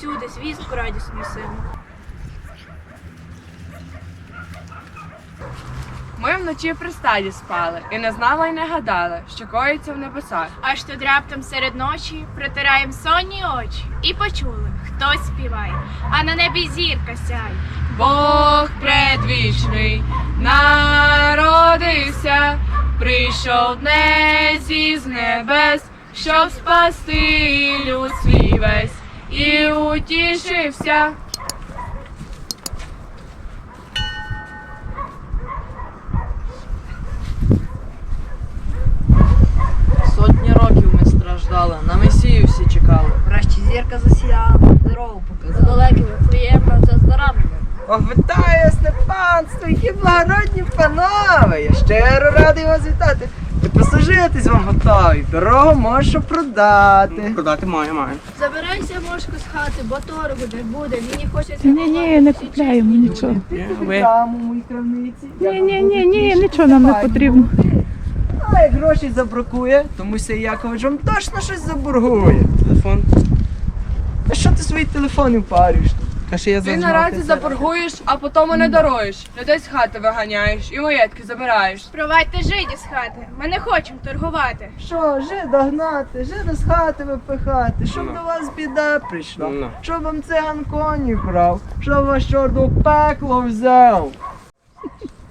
усюди, звістку радісно несемо. Ми вночі при стаді спали і не знали й не гадали, що коїться в небесах. Аж тут раптом серед ночі протираєм сонні очі і почули, хтось співає, а на небі зірка сяє. Бог предвічний народився, прийшов не зі небес, щоб спасти люд свій весь і утішився. Сотні років ми страждали, на Месію всі чекали. Врешті зірка засіяла, дорогу За показала. далеким Вифлеємом це здоров'я. Ох, вітаю, степанство, які благородні панове! Я щиро радий вас вітати. І послужитись вам готовий. Дорогу можу продати. Продати маю, маю. Забирайся мошку з хати, бо торгу не буде. Мені хочеться. Ні, ні, не купляємо нічого. Ви? Там у моїй крамниці. Ні, ні, ні, ні, нічого нам не потрібно. А як грошей забракує, то Мусей Якович вам точно щось заборгує. Телефон. А що ти свої телефони впарюєш? Каже, я Ти наразі заборгуєш, а потім не даруєш. Людей з хати виганяєш і маєтки забираєш. Провадьте жиді з хати. Ми не хочемо торгувати. Що, жида гнати, жида з хати випихати, щоб Ну. до вас біда прийшла, Ну. щоб вам циган коні крав, щоб вас чорт у пекло взяв.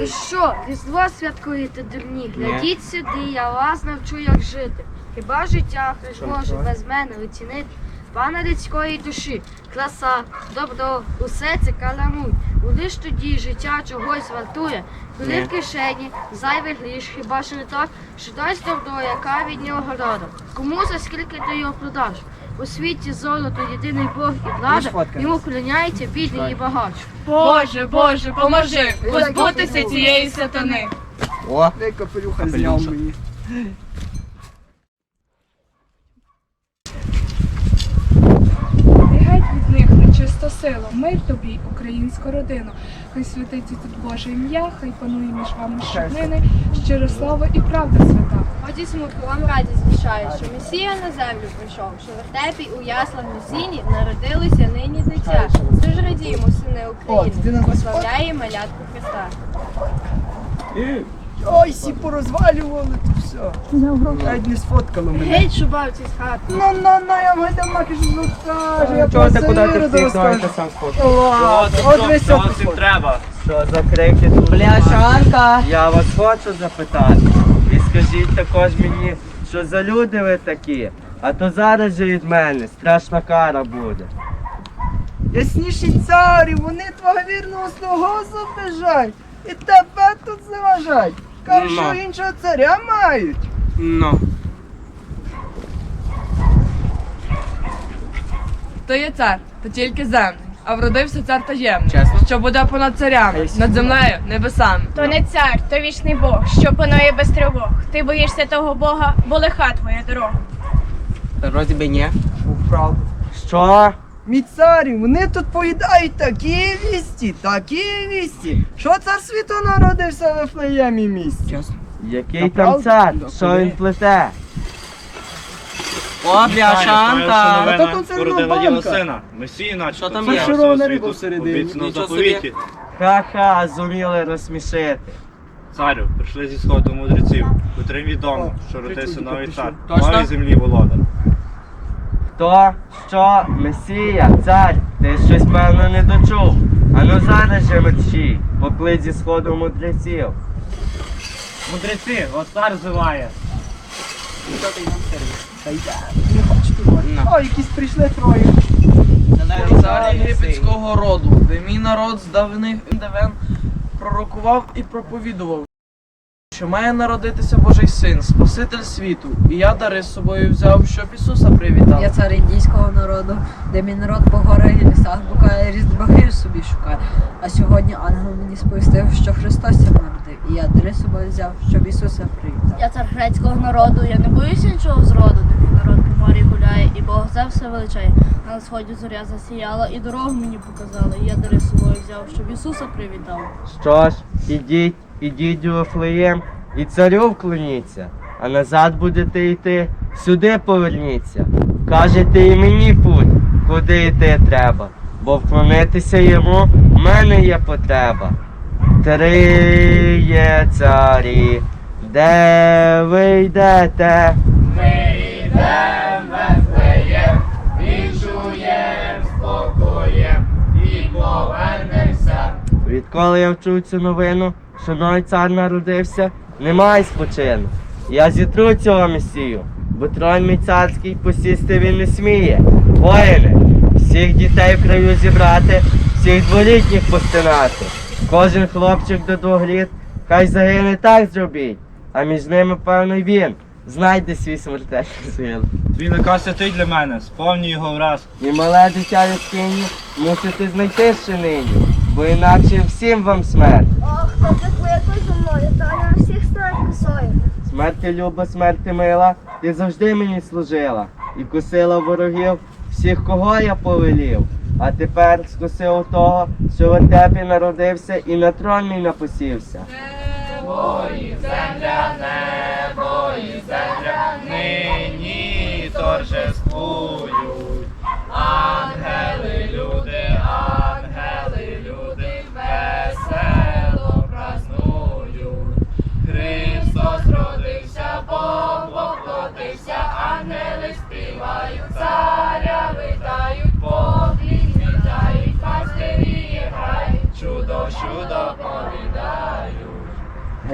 Ви що, Різдво святкуєте дурні? Ні. Глядіть сюди, я вас навчу, як жити. Хіба життя хтось може без мене оцінити? Пана людської душі, краса, добро, усе це каламуть. Бо лиш тоді життя чогось вартує, коли в кишені зайвий гріш, хіба що не так, що дасть добро, яка від нього рада. Кому за скільки ти його продаш? У світі золото, єдиний Бог і влада, йому клоняється бідний і багач. Боже, Боже, поможи позбутися цієї сатани. О, капелюха зняв мені. Ти геть від них нечиста мир тобі, українська родина. Хай святиться тут Боже ім'я, хай панує між вами щоднини, щире слово і правда свята. Годі смутку вам радість звішає, що Месія на землю прийшов, що в вертепі у яслах на сіні народилися нині дитя. Тож радіємо, сини України, прославляє малятку Христа. Ой, всі порозвалювали тут все. Навіть не сфоткало мене. Геть, шубавці з хати. Ну, ну, ну, я гайдамаки ж ну каже, я чого ти куди ти всіх давайте розкажу. сам сфоткаю. Ладно, от ви все тут треба. Що за крики тут? Бляшанка. Я вас хочу запитати. І скажіть також мені, що за люди ви такі, а то зараз же від мене страшна кара буде. Ясніші царі, вони твого вірного слугу забежать, і тебе тут заважать. Кажуть, Ну. що іншого царя мають. Ну. То є цар, та тільки земний, а вродився цар таємний. Чесно? Що буде понад царями, над землею, небесами. То не цар, то вічний Бог, що панує без тривог. Ти боїшся того Бога, бо лиха твоя дорога. Вроді би ні. Що? Мій царю, вони тут поїдають такі вісті, такі вісті. Що цар світу народився в Ефлеємі місті? Чесно. Який Та там правда? цар? Що він плете? О, бляшанка. А то консервна банка. сина. Месії наче. Що там є? шарована риба всередині. Обіцяно в Нічого заповіті. Ха-ха, зуміли розсмішити. Царю, прийшли зі сходу мудреців, котрим відомо, що родився новий цар, Точно? новій землі володар. Хто? Що? Месія, цар, ти щось певно не дочув. Ану зараз же мерчі, поклич зі сходу мудреців. Мудреці, от цар зиває. О, якісь прийшли троє. Цар єгипетського роду, де мій народ з давних давен пророкував і проповідував, що має народитися Божий син, Спаситель світу, і я дари з собою взяв, щоб Ісуса привітав. Я цар індійського народу, де мій народ по горах і лісах блукає, різдваги собі шукає. А сьогодні ангел мені сповістив, що Христос ся народив, і я дари з собою взяв, щоб Ісуса привітав. Я цар грецького народу, я не боюся нічого зроду, де мій народ по морі гуляє, і Бог за все величає. На сході зоря засіяла, і дорогу мені показала, і я дари з собою взяв, щоб Ісуса привітав. Що ж, ідіть, ідіть у Вифлеєм і царю вклоніться, а назад будете йти, сюди поверніться. Кажете і мені путь, куди йти треба, бо вклонитися йому в мене є потреба. Три є царі, де ви йдете? Відколи я вчув цю новину, що новий цар народився, немає спочину. Я зітру цього месію, бо трон мій царський посісти він не сміє. Воїни, всіх дітей в краю зібрати, всіх дворітніх постинати. Кожен хлопчик до двох літ, хай загине так зробіть, а між ними, певно, й він знайде свій смертельний сил. Твій наказ святий для мене, сповнюй його враз. І мале дитя відкині мусите знайти ще нині, бо інакше всім вам смерть. Ох, хто так виклик за мною, то на всіх стоїть косою. Смерти люба, смерти мила, ти завжди мені служила і косила ворогів всіх, кого я повелів. А тепер скосив того, що в тебе народився і на трон мій напосівся. Нині торжествують.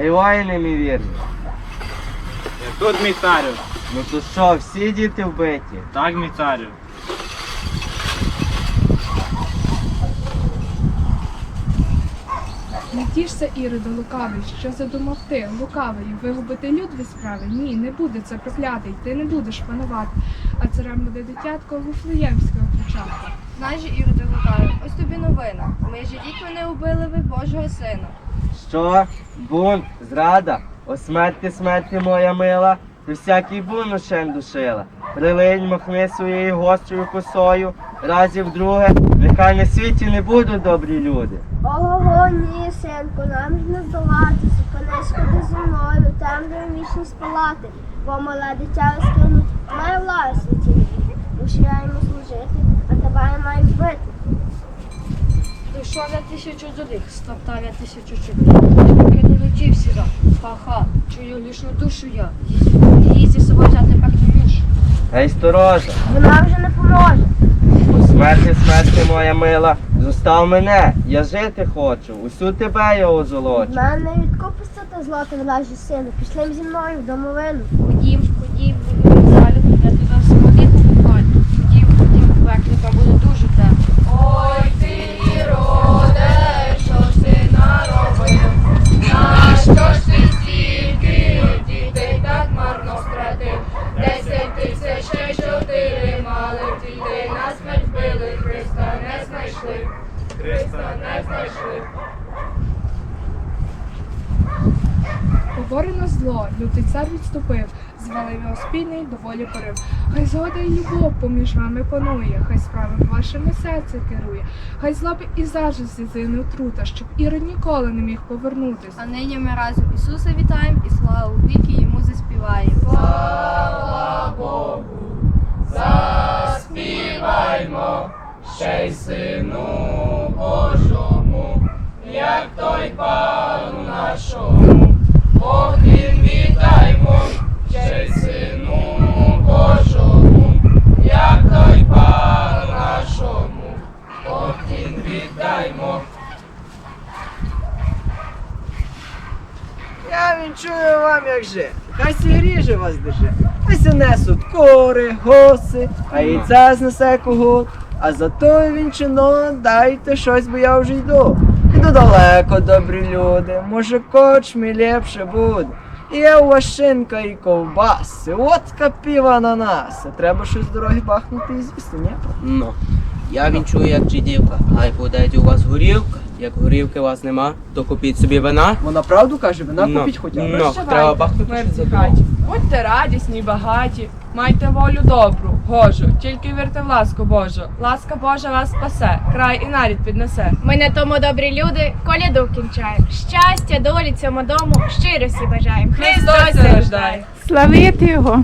Воїни мій вірні, Тут мій царю, ну то що, всі діти вбиті? так мій царю. Не тішся, Іриду, лукавий, що задумав ти, лукавий, вигубити люд від справи? Ні, не буде це проклятий, ти не будеш панувати, а царем буде дитятко Вифлеємського початку. Знаєш, Іроди лукавий, ось тобі новина. Ми ж дітьми не убили ви Божого сина. Що? Бунт, зрада, о смерті, моя мила, ти всякий бун ушен душила. Прилинь, махни своєю гострою косою, разів друге, нехай на світі не будуть добрі люди. Ого, ні, синку, нам ж не здолати, зупинись ходи зі мною, темрою вічність палати, бо мале дитя скинуть, має власниці. Мушу я йому служити, а тебе я маю вбити. На тисячу доріг, стоптав я тисячу чоловік. Поки не летів сіра, ха-ха, чую лишну душу я. Її зі собою взяти пак не між. Гей, сторожа, Вона вже не поможе. у смерті, смерті моя мила, зостав мене, я жити хочу, усю тебе я озолочу. мене не відкупиться та злота влажі сину. Пішли зі мною в домовину. Ходім, Нащо ж ти стільки дітей так марно стратив? Десять тисяч ще чотири мали дітей на смерть били, Христа не знайшли, Христа не знайшли. Поборено зло, лютий цар відступив, звалив його спільний доволі порив. Хай згода і любов поміж вами панує, хай справи вашими серце керує, хай злоби і зажисть зіни отрута, щоб Ірод ніколи не міг повернутись. А нині ми разом Ісуса вітаємо і славу віки йому заспіваємо. Слава Богу, заспіваймо, ще й сину Божому, як той пану нашому, Я вінчую вам, як же. Хай сігріже вас диже. Хай се несуть кори, госи, а яйця знесе когут. А за то вінчино дайте щось, бо я вже йду. Йду далеко, добрі люди, може кочмі ліпше буде. Є у вас шинка і ковбаси, водка піва на нас. Треба щось з дороги бахнути і звісно, ні? Ну, я вінчую як джидівка. Хай буде у вас горілка. Як горілки у вас нема, то купіть собі вина. Вона правду каже, вона Ну, купіть хоча б. Ну, треба бахнути. Ми щоб в це хаті. Будьте радісні, багаті, майте волю добру, гожу, тільки вірте в ласку Божу. Ласка Божа вас спасе, край і нарід піднесе. Ми на тому добрі люди, коляду кінчаємо. Щастя, долі цьому дому, щиро всі бажаємо. Христос рождає. Славити його.